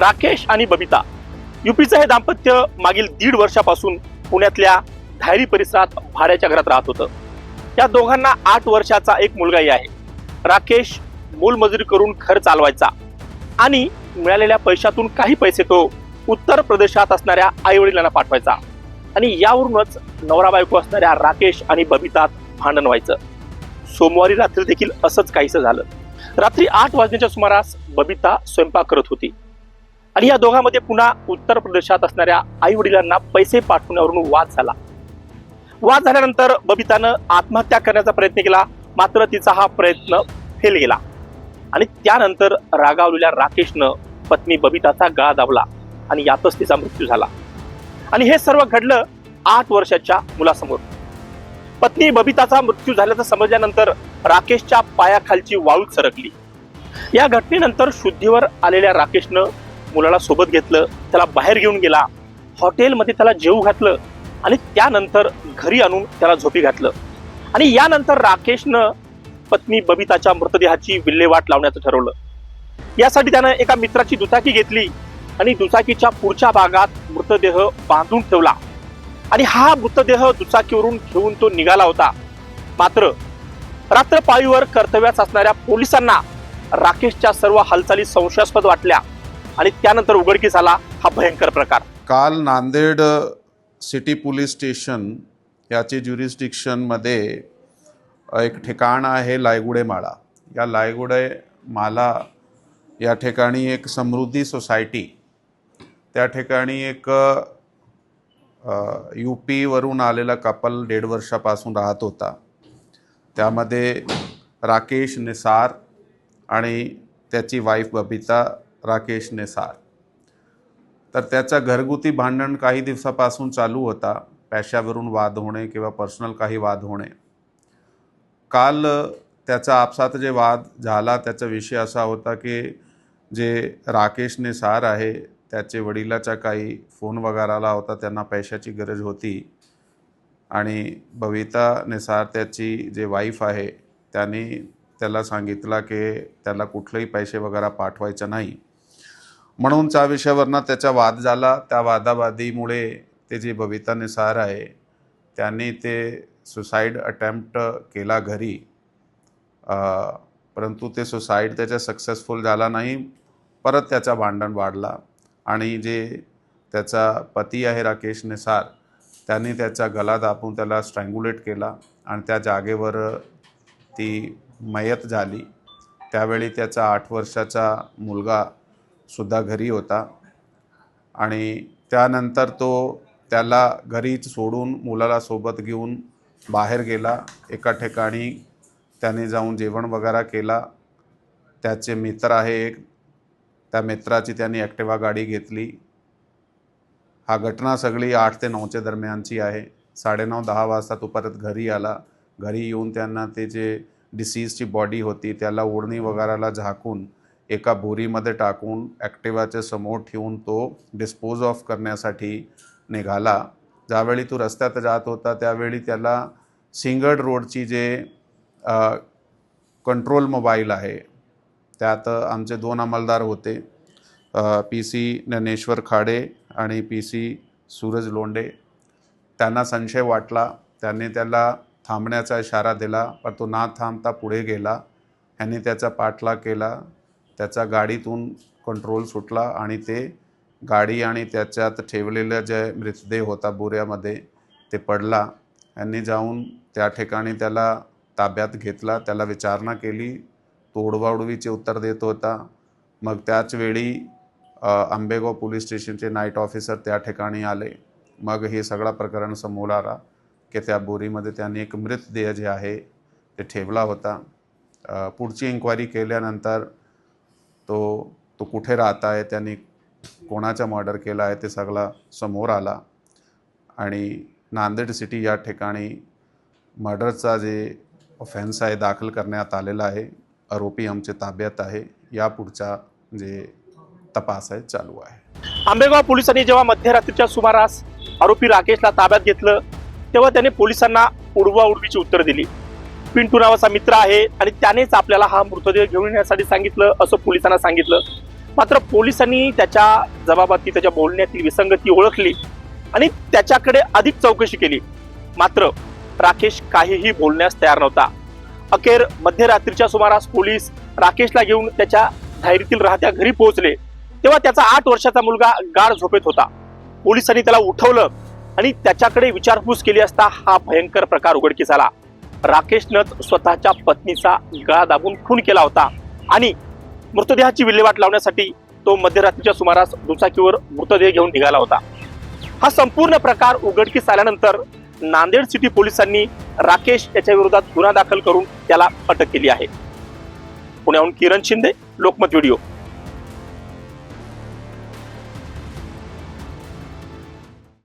राकेश आणि बबिता. युपीचं हे दाम्पत्य मागील दीड वर्षापासून पुण्यातल्या धायरी परिसरात भाड्याच्या घरात राहत होतं. या दोघांना आठ वर्षाचा एक मुलगाही आहे. राकेश मोलमजुरी करून घर चालवायचा आणि मिळालेल्या पैशातून काही पैसे तो उत्तर प्रदेशात असणाऱ्या आईवडिलांना पाठवायचा आणि यावरूनच नवरा बायको असणाऱ्या राकेश आणि बबितात भांडण व्हायचं. सोमवारी रात्री देखील असंच काहीसं झालं. रात्री आठ वाजण्याच्या सुमारास बबिता स्वयंपाक करत होती. आणि या दोघांमध्ये पुन्हा उत्तर प्रदेशात असणाऱ्या आई वडिलांना पैसे पाठवण्यावरून वाद झाला. वाद झाल्यानंतर बबितानं आत्महत्या करण्याचा प्रयत्न केला मात्र तिचा हा प्रयत्न फेल गेला. आणि त्यानंतर रागावलेल्या राकेशनं पत्नी बबिताचा गळा दाबला आणि यातच तिचा मृत्यू झाला. आणि हे सर्व घडलं आठ वर्षाच्या मुलासमोर. पत्नी बबिताचा मृत्यू झाल्याचं समजल्यानंतर राकेशच्या पायाखालची वाळू सरकली. या घटनेनंतर शुद्धीवर आलेल्या राकेशनं मुलाला सोबत घेतलं त्याला बाहेर घेऊन गेला हॉटेलमध्ये त्याला जेवू घातलं आणि त्यानंतर घरी आणून त्याला झोपी घातलं. आणि यानंतर राकेशनं पत्नी बबिताच्या मृतदेहाची विल्हेवाट लावण्याचं ठरवलं. यासाठी त्यानं एका मित्राची दुचाकी घेतली आणि दुचाकीच्या पुढच्या भागात मृतदेह बांधून ठेवला. आणि हा मृतदेह दुचाकीवरून घेऊन तो निघाला होता. मात्र रात्र पाळीवर कर्तव्यात असणाऱ्या पोलिसांना राकेशच्या सर्व हालचाली संशयास्पद वाटल्या. आणि त्यानंतर उघडकीस आला हा भयंकर प्रकार. काल नांदेड सिटी पोलीस स्टेशन याचे ज्युरिस्डिक्शनमध्ये एक ठिकाण आहे लायगुडे माळा या लायगुडे माला या ठिकाणी एक समृद्धी सोसायटी त्या ठिकाणी एक यू पीवरून आलेला कपल दीड वर्षापासून राहत होता. त्यामध्ये राकेश निसार आणि त्याची वाईफ बबिता राकेश सार तर त्याचा घरगुती भांडण काही दिवसापासून चालू होता. पैशावरून वाद होणे किंवा पर्सनल काही वाद होणे. काल त्याचा आपसात जे वाद झाला त्याचा विषय असा होता की जे राकेश सार आहे त्याचे वडिलाचा काही फोन वगैरे आला होता त्यांना पैशाची गरज होती. आणि बबिता निसार त्याची जे वाईफ आहे त्यांनी त्याला सांगितलं की त्याला कुठलेही पैसे वगैरे पाठवायचं नाही. म्हणून त्या विषयावरनं त्याचा वाद झाला. त्या वादावादीमुळे ते जे बबिता निसार आहे त्यांनी ते सुसाईड अटेम्प्ट केला घरी. परंतु ते सुसाईड त्याच्या सक्सेसफुल झाला नाही. परत त्याचा भांडण वाढला. आणि जे त्याचा पती आहे राकेश निसार त्यांनी त्याचा गला दाबून त्याला स्ट्रँग्युलेट केला आणि त्या जागेवर ती मयत झाली. त्यावेळी त्याचा आठ वर्षाचा मुलगा सुद्धा घरी होता. आणि त्यानंतर तो त्याला घरीच सोडून मुलाला सोबत घेऊन बाहेर गेला. एका ठिकाणी त्याने जाऊन जेवण वगैरे केला. त्याचे मित्र आहे एक. त्या मित्राची त्यांनी ॲक्टिवा गाडी घेतली. हा घटना सगळी आठ ते नऊच्या दरम्यानची आहे. साडेनऊ दहा वाजता तो परत घरी आला. घरी येऊन त्यांना ते जे डिसीजची बॉडी होती त्याला ओढणी वगैरेला झाकून एका बोरीमध्ये टाकून ॲक्टिवाच्या समोर ठेवून तो डिस्पोज ऑफ करण्यासाठी निघाला. ज्यावेळी तो रस्त्यात जात होता त्यावेळी त्याला सिंगड रोडची जे कंट्रोल मोबाईल आहे त्यात आमचे दोन अंमलदार होते. पी सी ज्ञानेश्वर खाडे आणि पी सी सूरज लोंडे. त्यांना संशय वाटला. त्यांनी त्याला थांबण्याचा इशारा दिला पण तो ना थांबता पुढे गेला. ह्यांनी त्याचा पाठलाग केला. त्याचा गाडीतून कंट्रोल सुटला आणि ते गाडी आणि त्याच्यात ठेवलेलं जे मृतदेह होता बोऱ्यामध्ये ते पडला. यांनी जाऊन त्या ठिकाणी त्याला ताब्यात घेतला त्याला विचारणा केली. तो उडवाउडवीचे उत्तर देत होता. मग त्याच वेळी आंबेगाव पोलीस स्टेशनचे नाईट ऑफिसर त्या ठिकाणी आले. मग हे सगळा प्रकरण समोर आला की त्या बोरीमध्ये त्यांनी एक मृतदेह जे आहे ते ठेवला होता. पुढची इन्क्वायरी केल्यानंतर तो तो कुठे राहत आहे त्यांनी कोणाचा मर्डर केला आहे ते सगळा समोर आला. आणि नांदेड सिटी या ठिकाणी मर्डरचा जे ऑफेन्स आहे दाखल करण्यात आलेला आहे आरोपी आमच्या ताब्यात आहे या पुढचा जे तपास आहे चालू आहे. आंबेगाव पोलिसांनी जेव्हा मध्यरात्रीच्या सुमारास आरोपी राकेशला ताब्यात घेतलं तेव्हा त्याने पोलिसांना उडवा उडवीची उत्तर दिली. पिंटू नावाचा मित्र आहे आणि त्यानेच आपल्याला हा मृतदेह घेऊन येण्यासाठी सांगितलं असं पोलिसांना सांगितलं. मात्र पोलिसांनी त्याच्या जबाबाती त्याच्या बोलण्यातील विसंगती ओळखली आणि त्याच्याकडे अधिक चौकशी केली. मात्र राकेश काहीही बोलण्यास तयार नव्हता. अखेर मध्यरात्रीच्या सुमारास पोलीस राकेशला घेऊन त्याच्या धायरीतील राहत्या घरी पोहोचले. तेव्हा त्याचा आठ वर्षाचा मुलगा गाढ झोपेत होता. पोलिसांनी त्याला उठवलं आणि त्याच्याकडे विचारपूस केली असता हा भयंकर प्रकार उघडकीस आला. राकेशनंच स्वतःच्या पत्नीचा गळा दाबून खून केला होता. आणि मृतदेहाची विल्हेवाट लावण्यासाठी तो मध्यरात्रीच्या सुमारास दुचाकीवर मृतदेह घेऊन निघाला होता. हा संपूर्ण प्रकार उघडकीस आल्यानंतर नांदेड सिटी पोलिसांनी राकेश याच्या विरोधात गुन्हा दाखल करून त्याला अटक केली आहे. पुण्याहून किरण शिंदे लोकमत व्हिडिओ.